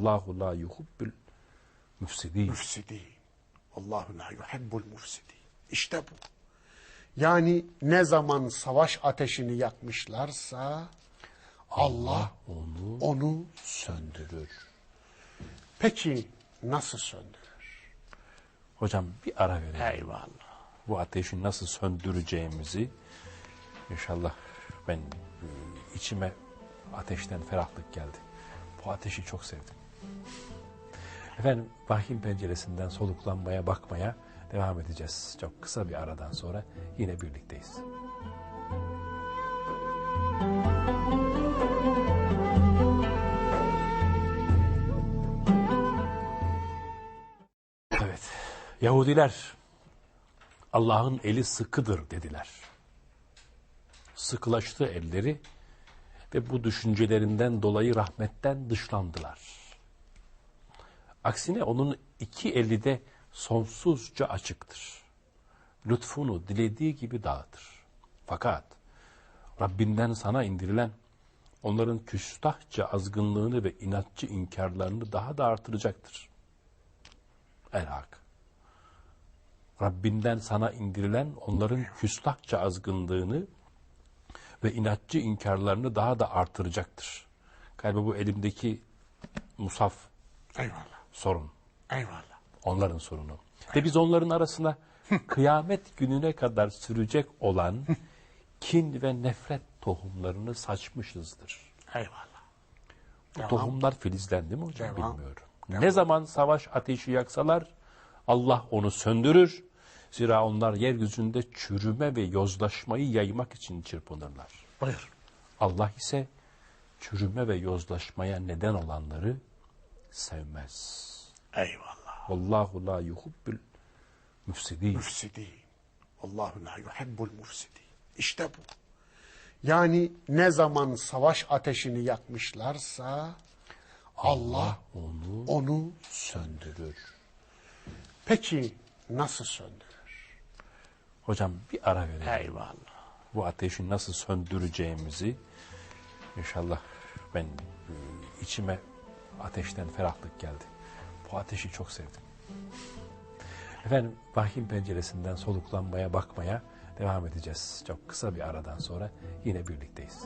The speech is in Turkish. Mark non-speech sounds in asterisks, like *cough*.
Allahu la yuhibbül müfsidin. Müfsidin. Allahu la yuhibbul müfsidin. İşte bu. Yani ne zaman savaş ateşini yakmışlarsa Allah Onu onu söndürür. peki nasıl söndürür? Hocam bir ara verelim. Eyvallah. Bu ateşi nasıl söndüreceğimizi inşallah ben e, içime ateşten ferahlık geldi. Bu ateşi çok sevdim. Efendim vahyin penceresinden soluklanmaya bakmaya devam edeceğiz. Çok kısa bir aradan sonra yine birlikteyiz. Evet. Yahudiler Allah'ın eli sıkıdır dediler. Sıkılaştı elleri ve bu düşüncelerinden dolayı rahmetten dışlandılar. Aksine onun iki eli de sonsuzca açıktır. Lütfunu dilediği gibi dağıtır. Fakat Rabbinden sana indirilen onların küstahça azgınlığını ve inatçı inkarlarını daha da artıracaktır. El-Hak. Rabbinden sana indirilen onların küstahça azgınlığını ve inatçı inkarlarını daha da artıracaktır. Galiba bu elimdeki musaf Eyvallah. Sorun. Eyvallah. Onların sorunu. Ve biz onların arasına *laughs* kıyamet gününe kadar sürecek olan *laughs* kin ve nefret tohumlarını saçmışızdır. Eyvallah. Bu Devam. tohumlar filizlendi mi hocam Devam. bilmiyorum. Ne zaman savaş ateşi yaksalar Allah onu söndürür. Zira onlar yeryüzünde çürüme ve yozlaşmayı yaymak için çırpınırlar. Buyur. Allah ise çürüme ve yozlaşmaya neden olanları sevmez. Eyvallah. Vallahu la yuhibbül müfsidin. Müfsidin. Allahu la yuhibbul müfsidin. İşte bu. Yani ne zaman savaş ateşini yakmışlarsa Allah onu onu söndürür. peki nasıl söndürür? Hocam bir ara verelim. Eyvallah. Bu ateşi nasıl söndüreceğimizi inşallah ben e, içime ateşten ferahlık geldi. Bu ateşi çok sevdim. Efendim vahyin penceresinden soluklanmaya bakmaya devam edeceğiz. Çok kısa bir aradan sonra yine birlikteyiz.